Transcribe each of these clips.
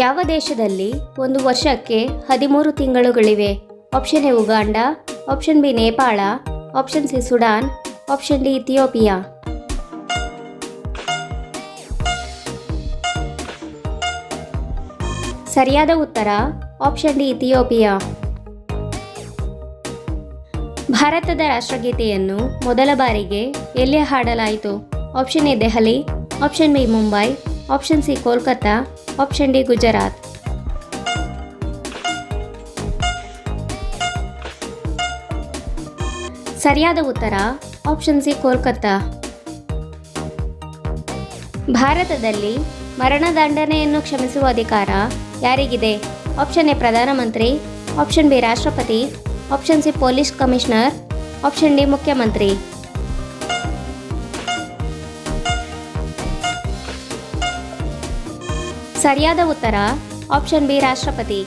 ಯಾವ ದೇಶದಲ್ಲಿ ಒಂದು ವರ್ಷಕ್ಕೆ ಹದಿಮೂರು ತಿಂಗಳುಗಳಿವೆ? Option A Uganda, option B Nepal, option C Sudan, option D Ethiopia. ಸರಿಯಾದ ಉತ್ತರ, ಆಪ್ಷನ್ ಡಿ ಇಥಿಯೋಪಿಯಾ. ಭಾರತದ ರಾಷ್ಟ್ರಗೀತೆಯನ್ನು ಮೊದಲ ಬಾರಿಗೆ ಎಲ್ಲಿ ಹಾಡಲಾಯಿತು? Option A Delhi, option B Mumbai, option C Kolkata option D Gujarat ಸರಿಯಾದ ಉತ್ತರ ಆಪ್ಷನ್ ಸಿ ಕೋಲ್ಕತ್ತಾ. ಭಾರತದಲ್ಲಿ ಮರಣದಂಡನೆಯನ್ನು ಕ್ಷಮಿಸುವ ಅಧಿಕಾರ ಯಾರಿಗಿದೆ? ಆಪ್ಷನ್ ಎ ಪ್ರಧಾನಮಂತ್ರಿ ಆಪ್ಷನ್ ಬಿ ರಾಷ್ಟ್ರಪತಿ. Option C police commissioner option D ಮುಖ್ಯಮಂತ್ರಿ. ಸರಿಯಾದ ಉತ್ತರ ಆಪ್ಷನ್ ಬಿ ರಾಷ್ಟ್ರಪತಿ.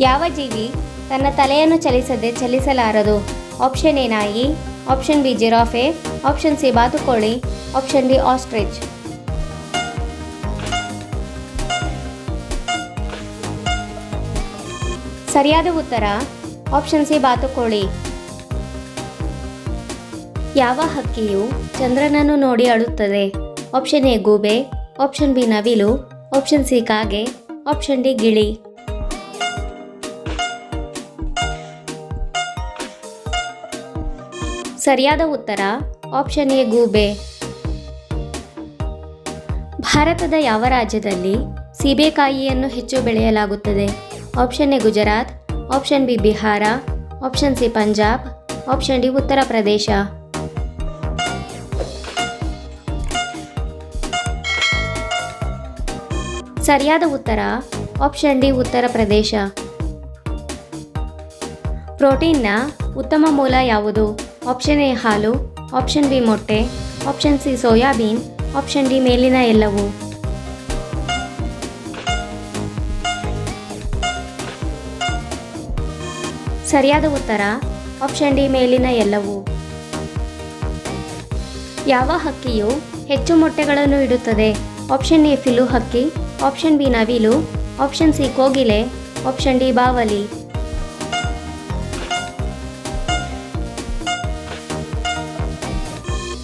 ಯಾವ ಜೀವಿ ತನ್ನ ತಲೆಯನ್ನು ಚಲಿಸದೆ ಚಲಿಸಲಾರದು? ಆಪ್ಷನ್ ಎ ನಾಯಿ. Option B giraffe. Option C ಬಾತುಕೋಳಿ. ಆಪ್ಷನ್ ಡಿ ಆಸ್ಟ್ರಿಚ್ ಸರಿಯಾದ ಉತ್ತರ ಆಪ್ಷನ್ ಸಿ ಬಾತುಕೋಳಿ. ಯಾವ ಹಕ್ಕಿಯು ಚಂದ್ರನನ್ನು ನೋಡಿ ಅಳುತ್ತದೆ? ಆಪ್ಷನ್ ಎ ಗೂಬೆ. ಆಪ್ಷನ್ ಬಿ ನವಿಲು ಆಪ್ಷನ್ ಸಿ ಕಾಗೆ ಆಪ್ಷನ್ ಡಿ ಗಿಳಿ. ಸರಿಯಾದ ಉತ್ತರ ಆಪ್ಷನ್ ಎ ಗೂಬೆ. ಭಾರತದ ಯಾವ ರಾಜ್ಯದಲ್ಲಿ ಸೀಬೆಕಾಯಿಯನ್ನು ಹೆಚ್ಚು ಬೆಳೆಯಲಾಗುತ್ತದೆ? Option A Gujarat option B Bihar option C Punjab option D Uttar Pradesh. ಸರಿಯಾದ ಉತ್ತರ? ಆಪ್ಷನ್ ಡಿ ಉತ್ತರ ಪ್ರದೇಶ. ಪ್ರೋಟೀನ್ನ ಉತ್ತಮ ಮೂಲ ಯಾವುದು? ಆಪ್ಷನ್ ಎ ಹಾಲು ಆಪ್ಷನ್ ಬಿ ಮೊಟ್ಟೆ option C soybean option D ಮೇಲಿನ ಎಲ್ಲವು. ಸರಿಯಾದ ಉತ್ತರ? ಆಪ್ಷನ್ ಡಿ ಮೇಲಿನ ಎಲ್ಲವು. ಯಾವ ಹಕ್ಕಿಯು ಹೆಚ್ಚು ಮೊಟ್ಟೆಗಳನ್ನು ಇಡುತ್ತದೆ? ಆಪ್ಷನ್ ಎ ಫಿಲು ಹಕ್ಕಿ ಆಪ್ಷನ್ ಬಿ ನವಿಲು ಆಪ್ಷನ್ ಸಿ ಕೋಗಿಲೆ ಆಪ್ಷನ್ ಡಿ ಬಾವಲಿ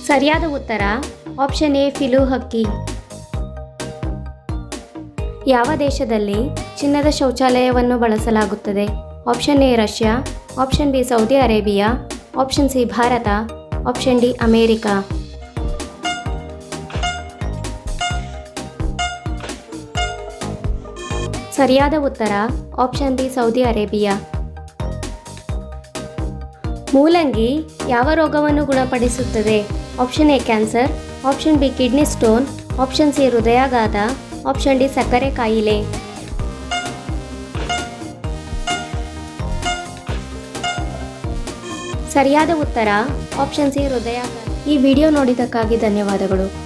ಸರಿಯಾದ ಉತ್ತರ. ಆಪ್ಷನ್ ಎ ಫಿಲು ಹಕ್ಕಿ ಯಾವ ದೇಶದಲ್ಲಿ ಚಿನ್ನದ ಶೌಚಾಲಯವನ್ನು ಬಳಸಲಾಗುತ್ತದೆ? Option A Russia option B Saudi Arabia option C Bharat option D America ಸರಿಯಾದ ಉತ್ತರ ಆಪ್ಷನ್ ಬಿ ಸೌದಿ ಅರೇಬಿಯಾ. ಮೂಲಂಗಿ ಯಾವ ರೋಗವನ್ನು ಗುಣಪಡಿಸುತ್ತದೆ? Option A cancer option B kidney stone option C, ಹೃದಯಾಘಾತ ಆಪ್ಷನ್ ಡಿ, ಸಕ್ಕರೆ ಕಾಯಿಲೆ. ಸರಿಯಾದ ಉತ್ತರ ಆಪ್ಷನ್ ಸಿ, ಹೃದಯಾಘಾತ. ಈ ವಿಡಿಯೋ ನೋಡಿದ್ದಕ್ಕಾಗಿ ಧನ್ಯವಾದಗಳು.